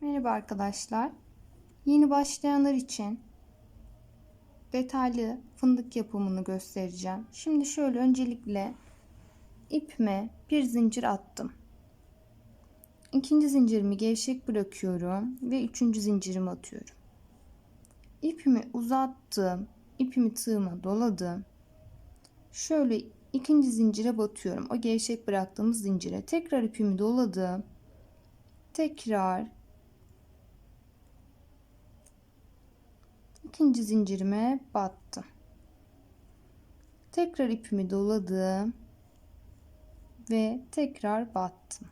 Merhaba arkadaşlar. Yeni başlayanlar için detaylı fındık yapımını göstereceğim. Şimdi şöyle öncelikle ipime bir zincir attım. İkinci zincirimi gevşek bırakıyorum ve üçüncü zincirimi atıyorum. İpimi uzattım. ipimi tığıma doladım. Şöyle ikinci zincire batıyorum. O gevşek bıraktığımız zincire. Tekrar ipimi doladım. Tekrar ikinci zincirime battım. Tekrar ipimi doladım ve tekrar battım.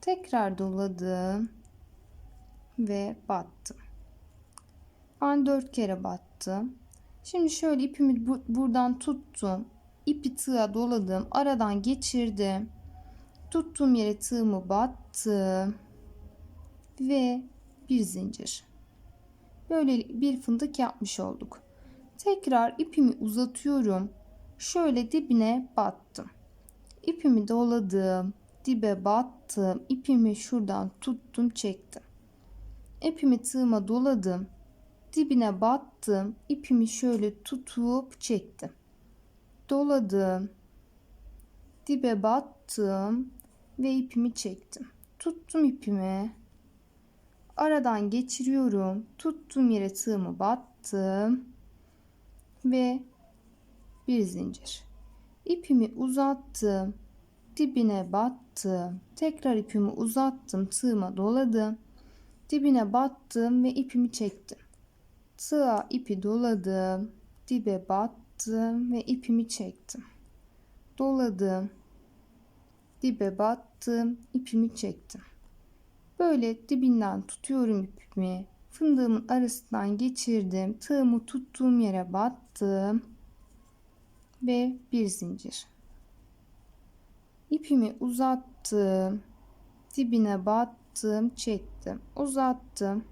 Tekrar doladım ve battım. Ben dört kere battım. Şimdi şöyle ipimi bu, buradan tuttum. İpi tığa doladım. Aradan geçirdim. Tuttuğum yere tığımı battım. Ve bir zincir. Böyle bir fındık yapmış olduk. Tekrar ipimi uzatıyorum. Şöyle dibine battım. İpimi doladım. Dibe battım. İpimi şuradan tuttum çektim. İpimi tığıma doladım. Dibine battım. İpimi şöyle tutup çektim. Doladım. Dibe battım ve ipimi çektim. Tuttum ipimi. Aradan geçiriyorum. Tuttuğum yere tığımı battım. Ve bir zincir. İpimi uzattım. Dibine battım. Tekrar ipimi uzattım. Tığıma doladım. Dibine battım ve ipimi çektim. Tığa ipi doladım. Dibe battım ve ipimi çektim. Doladım. Dibe battım. ipimi çektim. Böyle dibinden tutuyorum ipimi. Fındığımın arasından geçirdim. Tığımı tuttuğum yere battım. Ve bir zincir. İpimi uzattım. Dibine battım, çektim. Uzattım.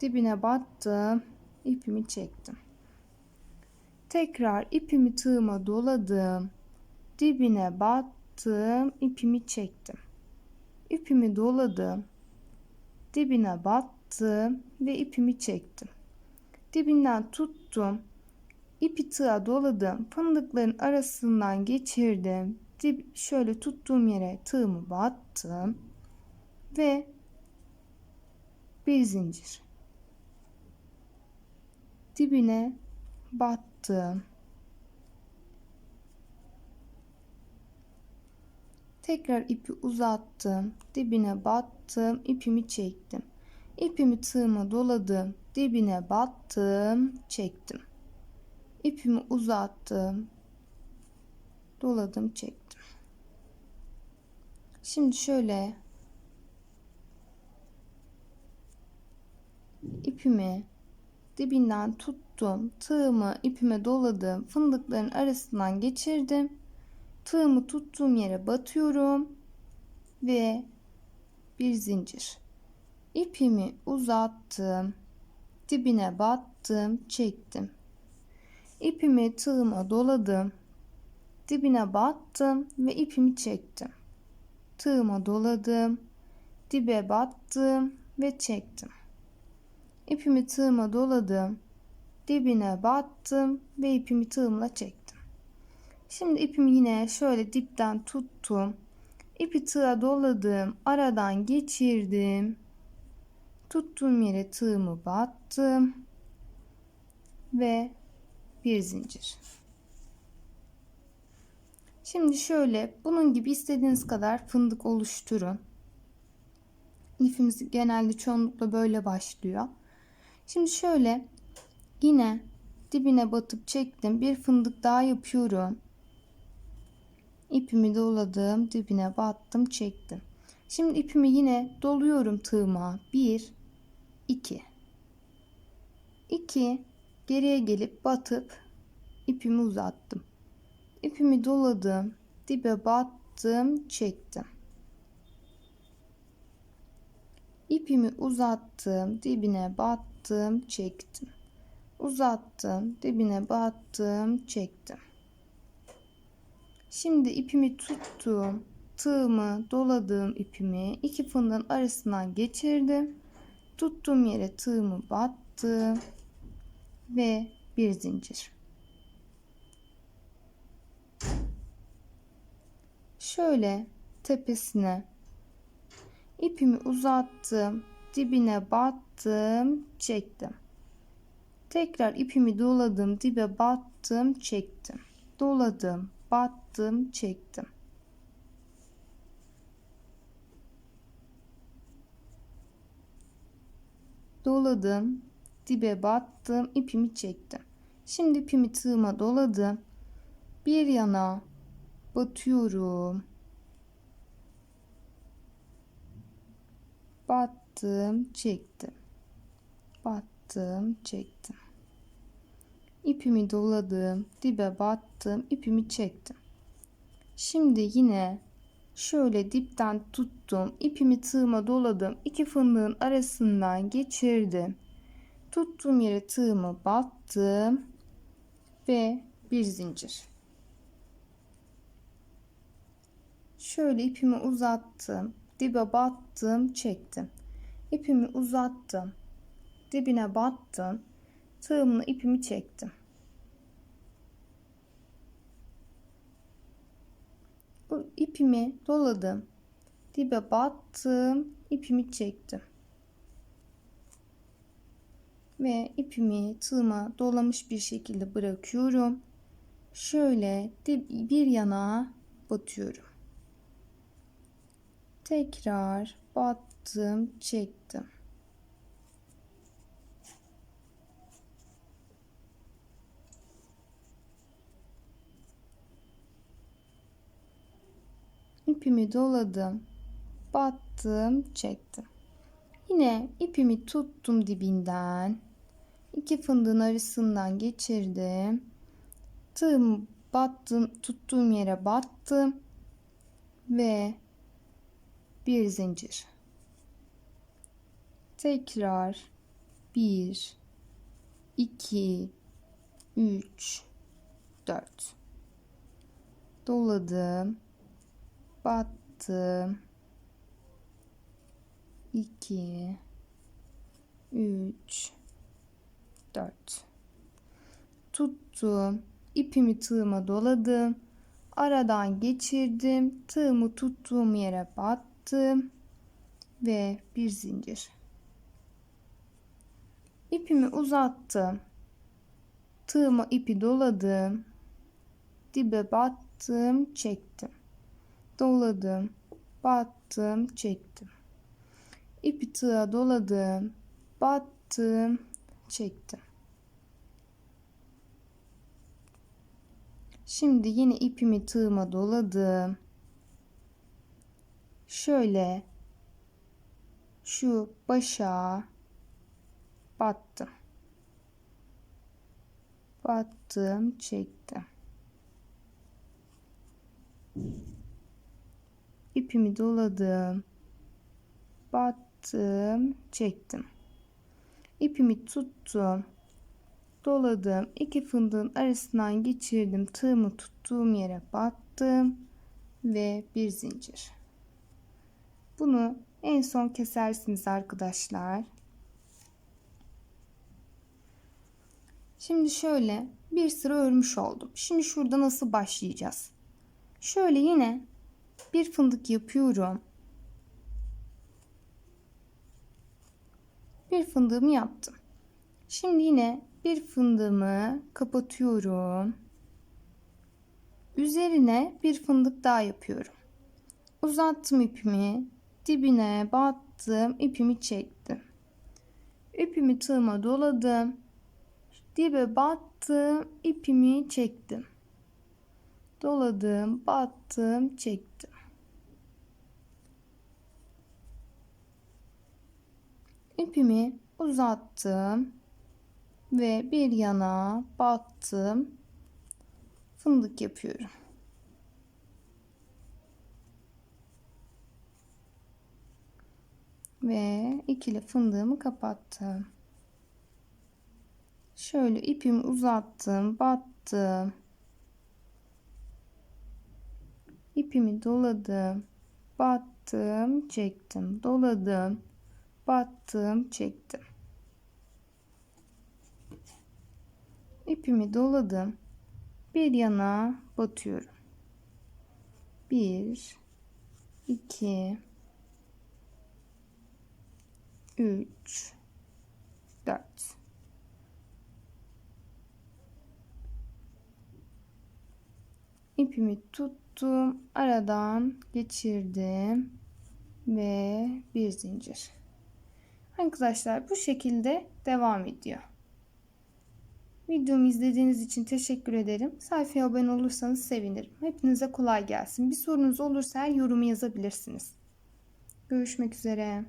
Dibine battım. ipimi çektim. Tekrar ipimi tığıma doladım. Dibine battım, ipimi çektim. İpimi doladım. Dibine battım ve ipimi çektim. Dibinden tuttum. İpi tığa doladım. Fındıkların arasından geçirdim. Dip, şöyle tuttuğum yere tığımı battım. Ve bir zincir. Dibine battım. Tekrar ipi uzattım. Dibine battım. ipimi çektim. İpimi tığıma doladım. Dibine battım. Çektim. İpimi uzattım. Doladım. Çektim. Şimdi şöyle ipimi dibinden tuttum. Tığımı ipime doladım. Fındıkların arasından geçirdim tığımı tuttuğum yere batıyorum ve bir zincir. İpimi uzattım. Dibine battım, çektim. İpimi tığıma doladım. Dibine battım ve ipimi çektim. Tığıma doladım. Dibe battım ve çektim. İpimi tığıma doladım. Dibine battım ve ipimi tığımla çektim. Şimdi ipimi yine şöyle dipten tuttum. İpi tığa doladım. Aradan geçirdim. Tuttuğum yere tığımı battım. Ve bir zincir. Şimdi şöyle bunun gibi istediğiniz kadar fındık oluşturun. Lifimiz genelde çoğunlukla böyle başlıyor. Şimdi şöyle yine dibine batıp çektim. Bir fındık daha yapıyorum ipimi doladım dibine battım çektim. Şimdi ipimi yine doluyorum tığıma. 1 2 2 geriye gelip batıp ipimi uzattım. İpimi doladım dibe battım çektim. İpimi uzattım dibine battım çektim. Uzattım dibine battım çektim Şimdi ipimi tuttum. Tığımı doladığım ipimi iki fındığın arasından geçirdim. Tuttuğum yere tığımı battım ve bir zincir. Şöyle tepesine ipimi uzattım, dibine battım, çektim. Tekrar ipimi doladım, dibe battım, çektim. Doladım, battım, çektim. Doladım, dibe battım, ipimi çektim. Şimdi ipimi tığıma doladım. Bir yana batıyorum. Battım, çektim. Battım, çektim. İpimi doladım, dibe battım, ipimi çektim. Şimdi yine şöyle dipten tuttum, ipimi tığıma doladım, iki fındığın arasından geçirdim. Tuttuğum yere tığımı battım ve bir zincir. Şöyle ipimi uzattım, dibe battım, çektim. İpimi uzattım, dibine battım, tığımla ipimi çektim. Bu ipimi doladım, dibe battım, ipimi çektim. Ve ipimi tığıma dolamış bir şekilde bırakıyorum. Şöyle bir yana batıyorum. Tekrar battım, çektim. İpimi doladım, battım, çektim. Yine ipimi tuttum dibinden. iki fındığın arasından geçirdim. Tığım battım, tuttuğum yere battım ve bir zincir. Tekrar 1 2 3 4 doladım battım. 2 3 4 tuttum. İpimi tığıma doladım. Aradan geçirdim. Tığımı tuttuğum yere battım. Ve bir zincir. İpimi uzattım. Tığıma ipi doladım. Dibe battım. Çektim doladım battım çektim ipi tığa doladım battım çektim Şimdi yine ipimi tığıma doladım. Şöyle şu başa battım. Battım, çektim. İpimi doladım. Battım, çektim. İpimi tuttum doladım. iki fındığın arasından geçirdim. Tığımı tuttuğum yere battım ve bir zincir. Bunu en son kesersiniz arkadaşlar. Şimdi şöyle bir sıra örmüş oldum. Şimdi şurada nasıl başlayacağız? Şöyle yine bir fındık yapıyorum. Bir fındığımı yaptım. Şimdi yine bir fındığımı kapatıyorum. Üzerine bir fındık daha yapıyorum. Uzattım ipimi, dibine battım, ipimi çektim. İpimi tığıma doladım. Dibe battım, ipimi çektim. Doladım, battım, çektim. İpimi uzattım ve bir yana battım fındık yapıyorum. Ve ikili fındığımı kapattım. Şöyle ipimi uzattım, battım. İpimi doladım, battım, çektim, doladım, battım, çektim. İpimi doladım. Bir yana batıyorum. 1 2 3 4 İpimi tuttum, aradan geçirdim ve bir zincir. Arkadaşlar bu şekilde devam ediyor. Videomu izlediğiniz için teşekkür ederim. Sayfaya abone olursanız sevinirim. Hepinize kolay gelsin. Bir sorunuz olursa yorumu yazabilirsiniz. Görüşmek üzere.